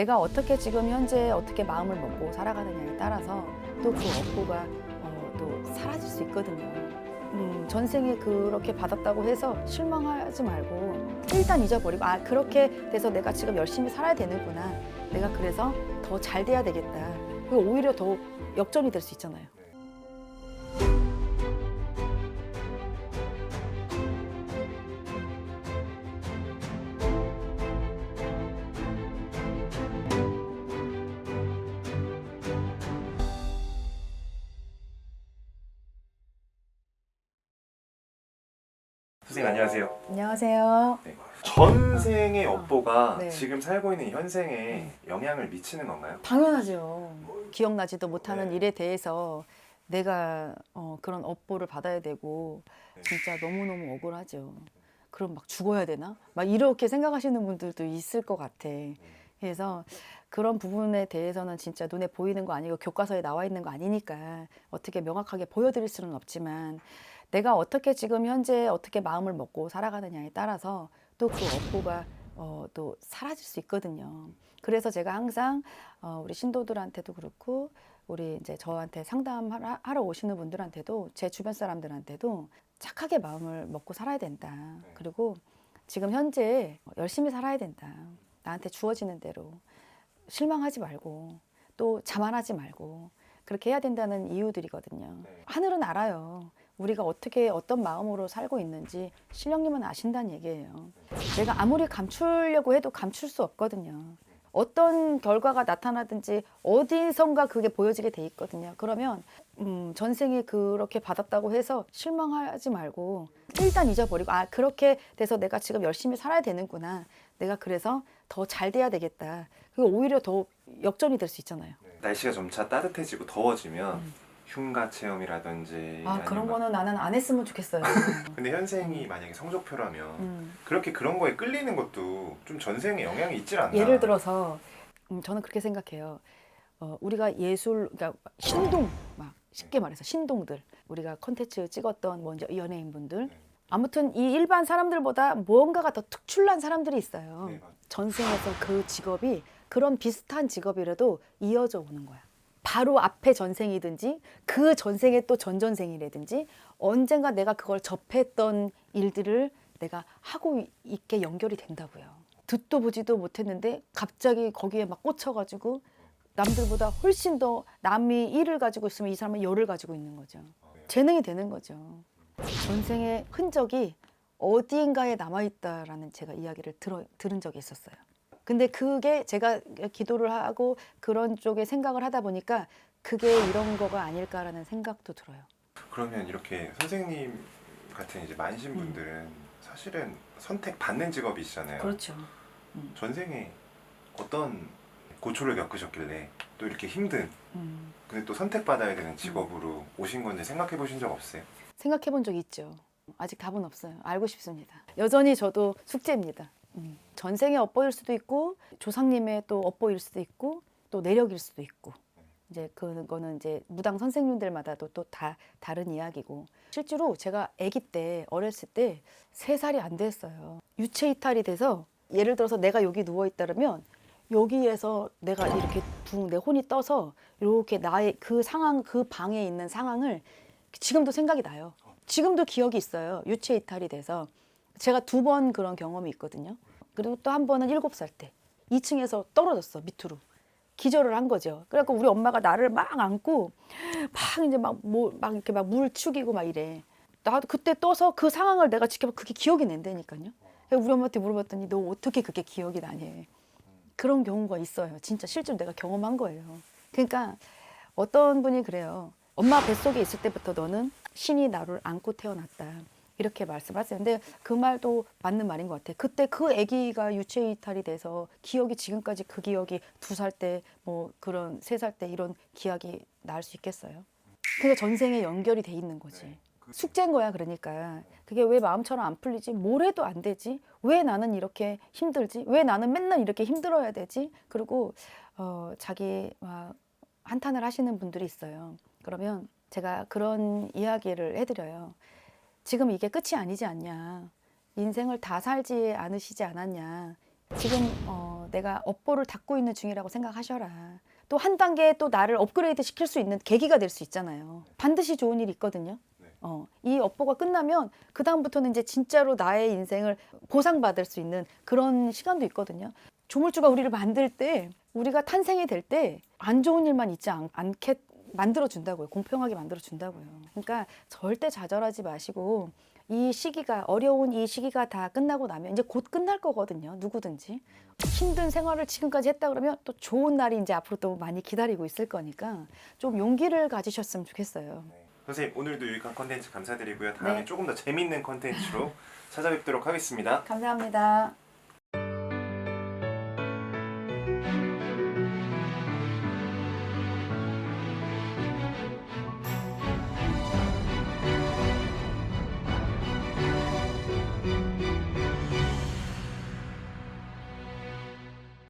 내가 어떻게 지금 현재 어떻게 마음을 먹고 살아가느냐에 따라서 또 그 업보가 어, 또 사라질 수 있거든요. 음, 전생에 그렇게 받았다고 해서 실망하지 말고 일단 잊어버리고 아 그렇게 돼서 내가 지금 열심히 살아야 되는구나. 내가 그래서 더 잘 돼야 되겠다. 그리고 오히려 더 역전이 될 수 있잖아요. 선생님 안녕하세요. 안녕하세요. 네. 전생의 업보가 네. 지금 살고 있는 현생에 영향을 미치는 건가요? 당연하죠. 기억나지도 못하는 네. 일에 대해서 내가 어, 그런 업보를 받아야 되고 네. 진짜 너무너무 억울하죠. 그럼 막 죽어야 되나? 막 이렇게 생각하시는 분들도 있을 것 같아. 그래서 그런 부분에 대해서는 진짜 눈에 보이는 거 아니고 교과서에 나와 있는 거 아니니까 어떻게 명확하게 보여드릴 수는 없지만 내가 어떻게 지금 현재 어떻게 마음을 먹고 살아가느냐에 따라서 또 그 업보가 어, 또 사라질 수 있거든요. 그래서 제가 항상 어, 우리 신도들한테도 그렇고 우리 이제 저한테 상담하러 오시는 분들한테도 제 주변 사람들한테도 착하게 마음을 먹고 살아야 된다. 그리고 지금 현재 열심히 살아야 된다. 나한테 주어지는 대로 실망하지 말고 또 자만하지 말고 그렇게 해야 된다는 이유들이거든요. 네. 하늘은 알아요. 우리가 어떻게 어떤 마음으로 살고 있는지 신령님은 아신다는 얘기예요. 내가 아무리 감추려고 해도 감출 수 없거든요. 어떤 결과가 나타나든지 어디선가 그게 보여지게 돼 있거든요. 그러면 음, 전생에 그렇게 받았다고 해서 실망하지 말고 일단 잊어버리고 아 그렇게 돼서 내가 지금 열심히 살아야 되는구나. 내가 그래서 더 잘 돼야 되겠다. 그리고 오히려 더 역전이 될 수 있잖아요. 날씨가 점차 따뜻해지고 더워지면 흉가 체험이라든지 음. 아 그런 아니면 거는 나는 안 했으면 좋겠어요. 근데 현생이 만약에 성적표라면 음. 그렇게 그런 거에 끌리는 것도 좀 전생에 영향이 있질 않나 예를 들어서 음, 저는 그렇게 생각해요. 어, 우리가 예술, 그러니까 신동, 막 쉽게 말해서 신동들, 우리가 컨텐츠 찍었던 먼저 연예인분들, 네. 아무튼 이 일반 사람들보다 무언가가 더 특출난 사람들이 있어요. 네, 맞- 전생에서 그 직업이 그런 비슷한 직업이라도 이어져 오는 거야. 바로 앞에 전생이든지 그 전생에 또 전전생이라든지 언젠가 내가 그걸 접했던 일들을 내가 하고 있게 연결이 된다고요. 듣도 보지도 못했는데 갑자기 거기에 막 꽂혀가지고 남들보다 훨씬 더 남이 일을 가지고 있으면 이 사람은 열을 가지고 있는 거죠. 재능이 되는 거죠. 전생의 흔적이 어디인가에 남아있다라는 제가 이야기를 들어, 들은 적이 있었어요. 근데 그게 제가 기도를 하고 그런 쪽에 생각을 하다 보니까 그게 이런 거가 아닐까라는 생각도 들어요. 그러면 이렇게 선생님 같은 이제 만신 분들은 사실은 선택 받는 직업이시잖아요. 그렇죠. 전생에 어떤 고초를 겪으셨길래 또 이렇게 힘든 음, 근데 또 선택받아야 되는 직업으로 오신 건지 생각해 보신 적 없어요? 생각해 본 적 있죠. 아직 답은 없어요. 알고 싶습니다. 여전히 저도 숙제입니다. 음, 전생의 업보일 수도 있고 조상님의 또 업보일 수도 있고 또 내력일 수도 있고 이제 그거는 이제 무당 선생님들마다도 또 다 다른 이야기고 실제로 제가 아기 때 어렸을 때 세 살이 안 됐어요. 유체 이탈이 돼서 예를 들어서 내가 여기 누워 있다면 여기에서 내가 이렇게 붕 내 혼이 떠서 이렇게 나의 그 상황 그 방에 있는 상황을 지금도 생각이 나요. 지금도 기억이 있어요. 유체 이탈이 돼서 제가 두 번 그런 경험이 있거든요. 그리고 또 한 번은 일곱 살 때 2층에서 떨어졌어 밑으로 기절을 한 거죠. 그래갖고 우리 엄마가 나를 막 안고 막 이제 막뭐막 이렇게 막 물 축이고 막 이래. 나도 그때 떠서 그 상황을 내가 지켜봐 그게 기억이 난다니까요. 그래서 우리 엄마한테 물어봤더니 너 어떻게 그게 기억이 나니? 그런 경우가 있어요. 진짜 실제로 내가 경험한 거예요. 그러니까 어떤 분이 그래요. 엄마 뱃속에 있을 때부터 너는 신이 나를 안고 태어났다. 이렇게 말씀하세요. 근데 그 말도 맞는 말인 것 같아. 그때 그 아기가 유체 이탈이 돼서 기억이 지금까지 그 기억이 두 살 때 뭐 그런 세 살 때 이런 기억이 날 수 있겠어요? 그게 전생에 연결이 돼 있는 거지. 숙제인 거야 그러니까 그게 왜 마음처럼 안 풀리지 뭘 해도 안 되지 왜 나는 이렇게 힘들지 왜 나는 맨날 이렇게 힘들어야 되지 그리고 어 자기 막 한탄을 하시는 분들이 있어요 그러면 제가 그런 이야기를 해드려요 지금 이게 끝이 아니지 않냐 인생을 다 살지 않으시지 않았냐 지금 어 내가 업보를 닦고 있는 중이라고 생각하셔라. 또 한 단계 또 나를 업그레이드 시킬 수 있는 계기가 될 수 있잖아요. 반드시 좋은 일이 있거든요. 네. 어, 이 업보가 끝나면 그 다음부터는 이제 진짜로 나의 인생을 보상받을 수 있는 그런 시간도 있거든요. 조물주가 우리를 만들 때 우리가 탄생이 될 때 안 좋은 일만 있지 않, 않게 만들어 준다고요. 공평하게 만들어 준다고요. 그러니까 절대 좌절하지 마시고 이 시기가 어려운 이 시기가 다 끝나고 나면 이제 곧 끝날 거거든요. 누구든지 힘든 생활을 지금까지 했다 그러면 또 좋은 날이 이제 앞으로 또 많이 기다리고 있을 거니까 좀 용기를 가지셨으면 좋겠어요. 네. 선생님 오늘도 유익한 컨텐츠 감사드리고요. 다음에 네. 조금 더 재밌는 컨텐츠로 찾아뵙도록 하겠습니다. 감사합니다.